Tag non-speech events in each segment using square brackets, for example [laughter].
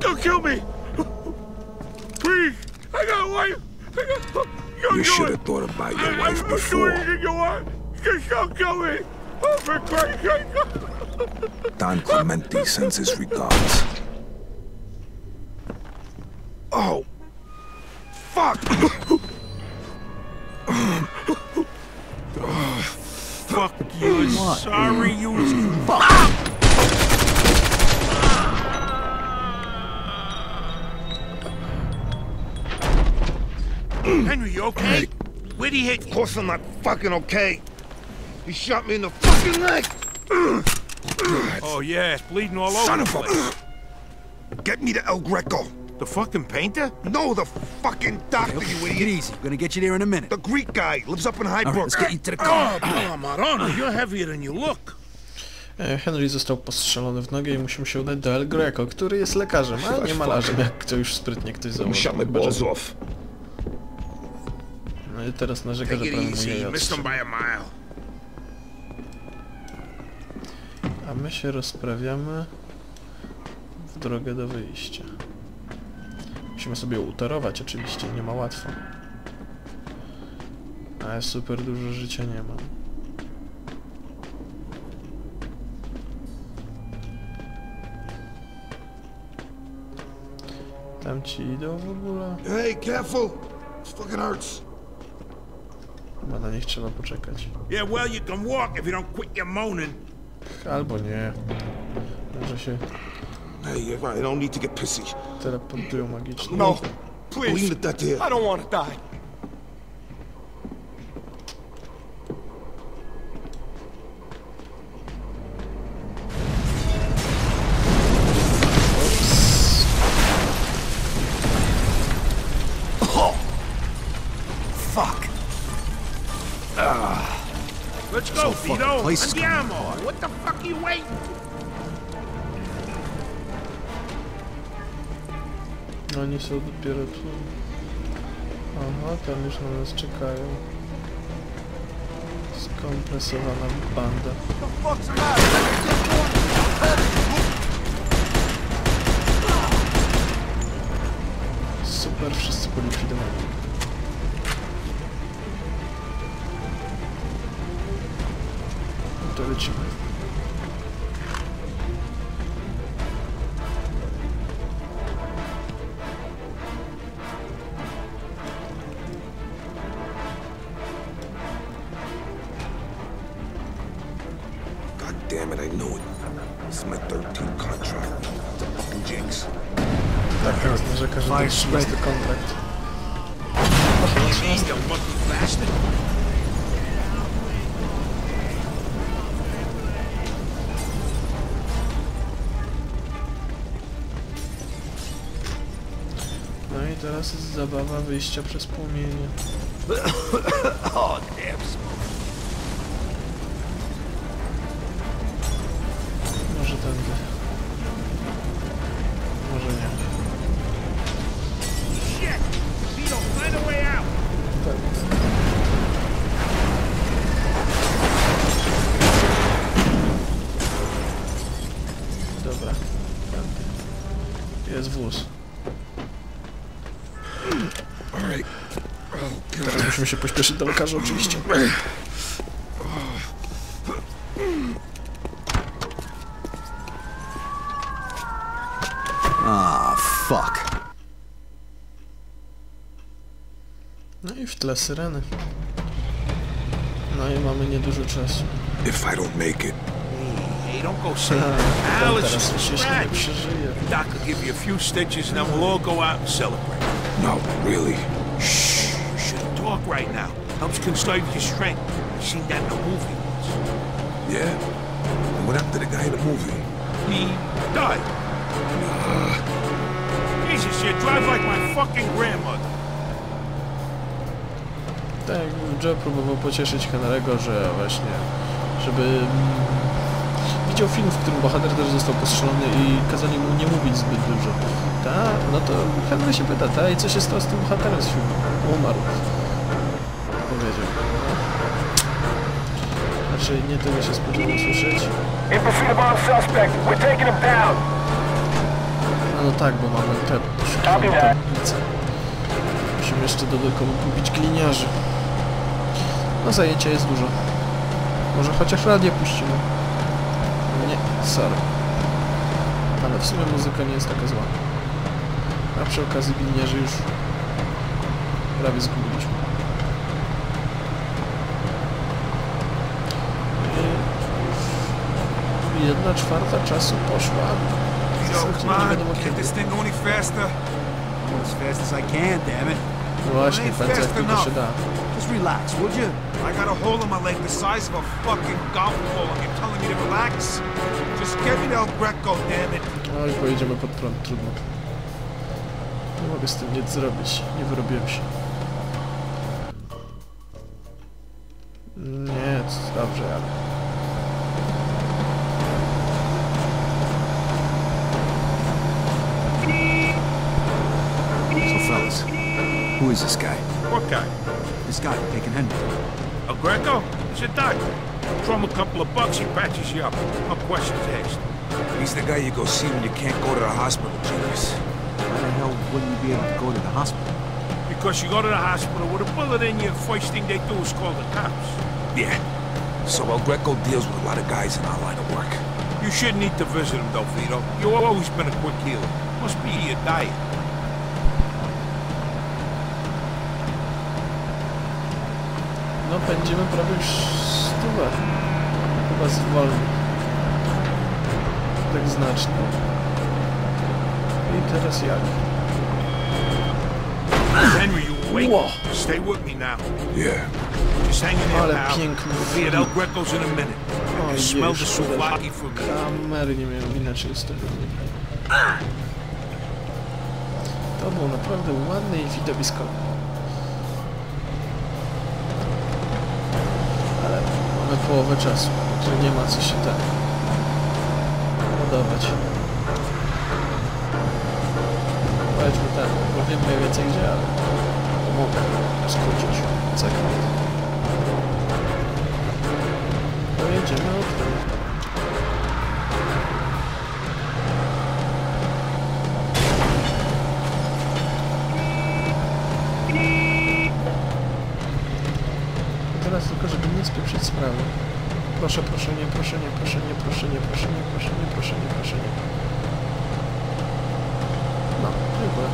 Don't kill me! Please! I got a wife! I got... Don't You do should it. have thought about your I, wife I will do before. anything you want! Just don't kill me! Oh, for Christ's sake! Don Clemente sends his regards. Oh! Fuck! Fuck you! Sorry you [clears throat] Henry, you okay? Where'd he hit Of you? course I'm not fucking okay. He shot me in the fucking leg! Oh, yeah, it's bleeding all over Son of place. a... Get me to El Greco. The fucking painter? No, the fucking doctor, you Get idiot. easy. We're gonna get you there in a minute. The Greek guy lives up in High All right, Brook. let's get you to the car. Oh, Marano, you're heavier than you look. E, Henry został postrzelony w nogę i musimy się udać do El Greco, który jest lekarzem, a nie malarzem, jak to już sprytnie ktoś zauważył. shot my teraz narzeka, że it by a my się rozprawiamy w drogę do wyjścia. Musimy sobie utorować oczywiście, nie ma łatwo. A ja super dużo życia nie mam. Tam ci idą w ogóle? Hey, careful! This fucking hurts. Chyba na nich trzeba poczekać. Yeah, well, you can walk if you don't quit your moaning. Albo nie. Może się Hey, you're right. I don't need to get pissy. teleportują magicznie. No, please. Leave that there. I don't want to die. Go, fucking Vito. place is Andiamo. What the fuck are you waiting? Oni są dopiero tu. Aha, tam już na nas czekają. Skompresowana banda. Tak, teraz narzeka, że to 13 kontrakt. No i teraz jest zabawa wyjścia przez płomienie. [coughs] Oh, damn Jest wóz. Teraz musimy się pośpieszyć do lekarza oczywiście. Ah, fuck. No i w tle syreny. No i mamy niedużo czasu. If I don't make it, don't go saying uh, A, that. ten Al, it's just a scratch. przeżyje. Doc will give you a few stitches and then we'll all go out and celebrate. no, really. Shh! You shouldn't talk right now. Helps conserve your strength. I've seen that in a movie once. Yeah. And what happened to the guy in the movie? He died. Jesus, you drive like my fucking grandmother. Tak, Joe próbował pocieszyć Henry'ego, że właśnie, żeby widział film, w którym bohater też został postrzelony i kazali mu nie mówić zbyt dużo. Tak, no to Henry się pyta, tak, i co się stało z tym bohaterem z filmu? Umarł. Powiedział. Znaczy, nie tego się spodziewał usłyszeć. Infantry of armed suspect. We're taking him down. no tak, bo mamy te tablice. Musimy jeszcze dodatkowo kupić gliniarzy. No zajęcia jest dużo. Może chociaż radio puścimy. Sorry. Ale w sumie muzyka nie jest taka zła. A przy okazji gliniarzy już prawie zgubiliśmy. I Jedna czwarta czasu poszła. Come nie wiadomo kiedy. Właśnie, fast tylko się da. Just relax, would you? I got a hole in my leg the size of a fucking golf ball and you're telling me to relax? Just get me to El Greco, damn it. No i pojedziemy pod prąd, trudno. Nie mogę z tym nic zrobić, nie wyrobiłem się. Nie, dobrze, ale... who is this guy? What guy? This guy taking Henry. El Greco? He's a doctor. Throw him a couple of bucks, he patches you up. No questions asked. He's the guy you go see when you can't go to the hospital, Genius. Why the hell wouldn't you be able to go to the hospital? Because you go to the hospital with a bullet in you, first thing they do is call the cops. Yeah. So El Greco deals with a lot of guys in our line of work. You shouldn't need to visit him, though, Vito. You've always been a quick healer. Must be your diet. No pędzimy prawie już stówę. Chyba zwolni. Tak znacznie. I teraz jak? Henry, you awake? Whoa. Stay with me now. Yeah. Just hang in there, Ale pal. piękny Be at El Greco's in a minute. I can Ojej, smell the souvlaki from here. Kamery nie miałem, inaczej wygląda. To było naprawdę ładne i widowiskowe. Ale mamy połowę czasu, że nie ma co się tak ładować. Powiedzmy tak, bo wiem mniej więcej gdzie, ale mogę skrócić segment. Pojedziemy od tyłu. I teraz tylko, spieprzyć sprawy. Proszę, proszę, nie, proszę, nie, proszę, nie, proszę, nie, proszę, nie, proszę, nie, proszę, nie, proszę, nie. No, dziękuję.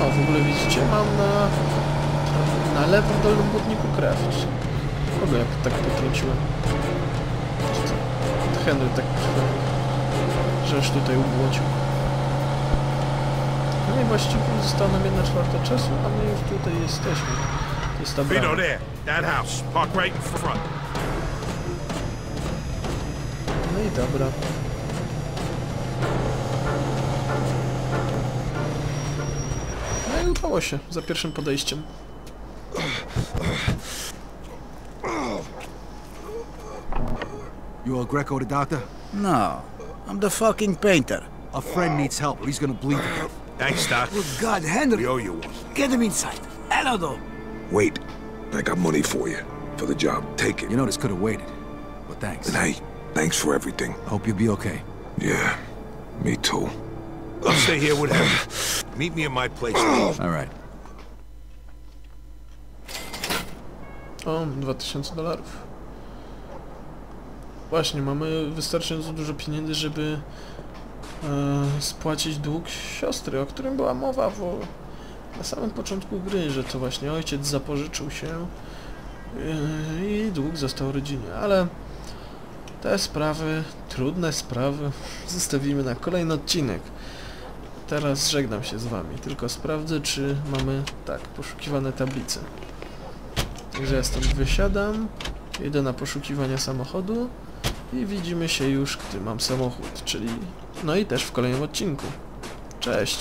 O, w ogóle widzicie, mam na, na lewym dolnym błotniku krew. Kogo jak tak co? Henry tak że aż tutaj ubłocił. No i właściwie została nam jedna czwarta czasu, a my już tutaj jesteśmy. To jest ta brama. there. That house. Park right in front. No i dobra. No i udało się za pierwszym podejściem. You El Greco, the doctor? No, I'm the fucking painter. A friend needs help, but he's gonna bleed to death. Thanks, Doc. Good God, Henry, We owe you one. get him inside. Hello, though. Wait. I got money for you. For the job. Take it. You know this could have waited, but thanks. And hey, thanks for everything. I hope you'll be okay. Yeah. Me too. I'll stay here with him. [sighs] Meet me at my place. [clears throat] All right. O, 2000 dolarów. Właśnie, mamy wystarczająco dużo pieniędzy, żeby e, spłacić dług siostry, o którym była mowa na samym początku gry, że to właśnie ojciec zapożyczył się e, i dług został rodzinie, ale te sprawy, trudne sprawy, [laughs] zostawimy na kolejny odcinek. Teraz żegnam się z wami, tylko sprawdzę, czy mamy, tak, poszukiwane tablice. Także ja stąd wysiadam, idę na poszukiwania samochodu i widzimy się już, gdy mam samochód, czyli no i też w kolejnym odcinku. Cześć!